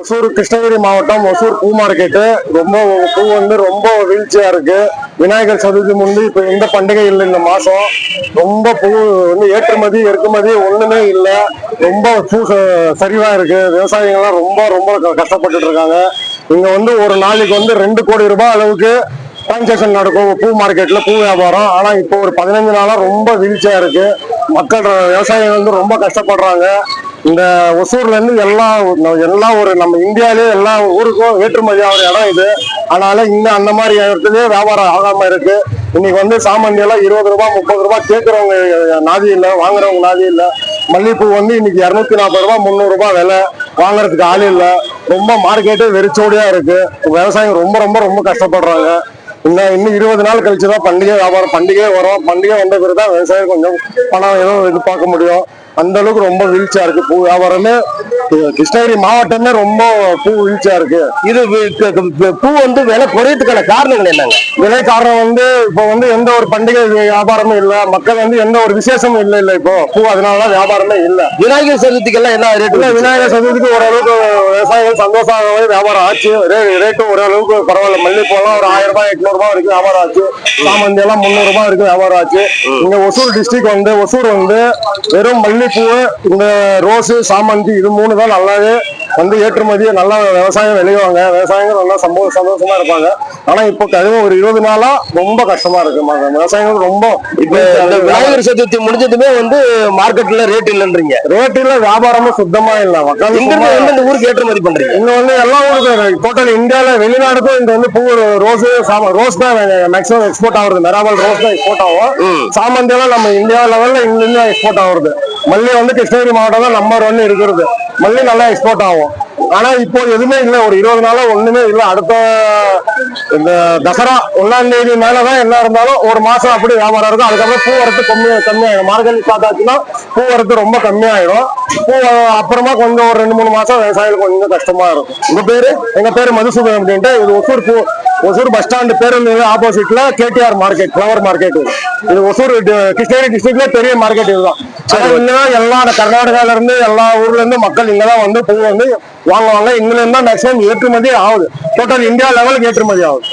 ஒசூர் கிருஷ்ணகிரி மாவட்டம் ஒசூர் பூ மார்க்கெட்டு ரொம்ப பூ வந்து ரொம்ப வீழ்ச்சியா இருக்கு. விநாயகர் சதுர்த்தி முன்பு இப்ப எந்த பண்டிகை இல்லை இந்த மாசம். ரொம்ப பூ வந்து ஏற்றுமதி இறக்குமதி ஒண்ணுமே இல்லை. ரொம்ப பூ ச- சரிவா இருக்கு. விவசாயிகள்லாம் ரொம்ப ரொம்ப க- கஷ்டப்பட்டுட்டு இருக்காங்க. இங்க வந்து ஒரு நாளைக்கு வந்து ரெண்டு கோடி ரூபாய் அளவுக்கு டிரான்சாக்ஷன் நடக்கும் பூ மார்க்கெட்ல பூ வியாபாரம். ஆனா இப்போ ஒரு பதினஞ்சு நாளா ரொம்ப வீழ்ச்சியா இருக்கு. மக்கள் விவசாயிகள் வந்து ரொம்ப கஷ்டப்படுறாங்க. இந்த ஒசூர்ல இருந்து எல்லா எல்லா ஒரு நம்ம இந்தியாவிலே எல்லா ஊருக்கும் ஏற்றுமதி ஆகிற இடம் இது. அதனால இன்னும் அந்த மாதிரி இடத்துலயே வியாபாரம் ஆகாம இருக்கு. இன்னைக்கு வந்து சாமந்தி எல்லாம் இருபது ரூபாய் முப்பது ரூபாய் கேட்கறவங்க நாதி இல்லை வாங்குறவங்க நாதி இல்லை. மல்லிகைப்பூ வந்து இன்னைக்கு இரநூத்தி நாற்பது ரூபாய் முந்நூறு ரூபாய் விலை. வாங்குறதுக்கு ஆள் இல்லை. ரொம்ப மார்க்கெட்டே வெறிச்சோடியா இருக்கு. விவசாயம் ரொம்ப ரொம்ப ரொம்ப கஷ்டப்படுறாங்க. இன்னும் இன்னும் இருபது நாள் கழிச்சு தான் பண்டிகை வியாபாரம் பண்டிகை வரும். பண்டிகை வந்த பிறகு தான் விவசாயம் கொஞ்சம் பணம் எதுவும் எதிர்பார்க்க முடியும். அந்த அளவுக்கு ரொம்ப வீழ்ச்சியா இருக்கு. பூ வியாபாரமே கிருஷ்ணகிரி மாவட்டமே ரொம்ப பூ வீழ்ச்சியா இருக்கு. இது பூ வந்து விலை குறையறதுக்கான காரணங்கள் என்னங்க? விலை காரணம் வந்து இப்போ வந்து எந்த ஒரு பண்டிகை வியாபாரமும் இல்ல. மக்கள் வந்து எந்த ஒரு விசேஷமும் இல்ல இல்ல இப்போ. பூ அதனாலதான் வியாபாரமே இல்ல. விநாயகர் சதுர்த்திக்கெல்லாம் என்ன இல்ல ரேட்டு விநாயகர் சதுர்த்திக்கு ஓரளவுக்கு விவசாயிகள் சந்தோஷமாகவே வியாபாரம் ஆச்சு. ரே- ரேட்டும் ஓரளவுக்கு பரவாயில்ல. மல்லிகைப்பூலாம் ஒரு ஆயிரம் ரூபாய் எட்நூறு ரூபாய் வரைக்கும் வியாபாரம் ஆச்சு. சாமந்தி எல்லாம் முந்நூறு ரூபாய் வரைக்கும் வியாபாரம் ஆச்சு. இங்க ஒசூர் டிஸ்ட்ரிக்ட் வந்து ஒசூர் வந்து வெறும் மல்லிகைப்பூ இந்த ரோஸு சாமந்தி இது மூணு தான் நல்லாவே வந்து ஏற்றுமதி நல்லா விவசாயம் விளையுவாங்க. விவசாயிகள் நல்லா சம்பவ சந்தோஷமா இருப்பாங்க. ஆனா இப்போ கழிவு ஒரு இருபது நாளா ரொம்ப கஷ்டமா இருக்கு. விவசாயிகள் ரொம்ப இப்ப இந்த விநாயகர் சதுர்த்தி முடிஞ்சதுமே வந்து மார்க்கெட்ல ரேட் இல்லைன்றீங்க. ரேட்டில் வியாபாரமும் சுத்தமா இல்ல. மக்கள் எந்தெந்த ஊருக்கு ஏற்றுமதி பண்றீங்க? இங்க வந்து எல்லா ஊருக்கும் டோட்டல் இந்தியால வெளிநாடுக்கும் இங்க வந்து பூ ரோஸ் ரோஸ் தான் மேக்ஸிமம் எக்ஸ்போர்ட் ஆகுது மெராமல் ரோஸ் தான் எக்ஸ்போர்ட் ஆகும். சாமந்தி நம்ம இந்தியா லெவல்ல இங்க எக்ஸ்போர்ட் ஆகுது மல்லி வந்து கிருஷ்ணகிரி மாவட்டம் தான் நம்பர் ஒன் இருக்கிறது. மல்லி நல்லா எக்ஸ்போர்ட் ஆகும். ஆனா இப்போ எதுவுமே இல்லை. ஒரு இருபது நாளா ஒண்ணுமே இல்லை. அடுத்த இந்த தசரா ஒன்னாம் தேதி மேலதான் என்ன இருந்தாலும் ஒரு மாசம் அப்படி வியாபாரம் இருக்கும். அதுக்கப்புறம் பூ வரத்து கம்மி கம்மியாயிடும். மார்கழி பார்த்தாச்சுன்னா பூ வரத்து ரொம்ப கம்மியாயிடும். பூ அப்புறமா கொஞ்சம் ஒரு ரெண்டு மூணு மாசம் விவசாயிகளுக்கு கொஞ்சம் கஷ்டமா இருக்கும். உங்க பேரு? எங்க பேரு மதுசூதன் அப்படின்ட்டு. இது ஒசூர் பூ ஒசூர் பஸ் ஸ்டாண்ட் பேருந்து ஆப்போசிட்ல கேடிஆர் மார்க்கெட் ஃபிளவர் மார்க்கெட் இது ஒசூர் கிருஷ்ணகிரி டிஸ்ட்ரிக்ட்ல பெரிய மார்க்கெட் இதுதான். இங்கதான் எல்லா கர்நாடகால இருந்து எல்லா ஊர்ல இருந்து மக்கள் இங்கதான் வந்து பூ வந்து வாங்குவாங்க. இங்க இருந்து தான் மேக்ஸிமம் ஏற்றுமதி ஆகுது. டோட்டல் இந்தியா லெவலுக்கு ஏற்றுமதி ஆகுது.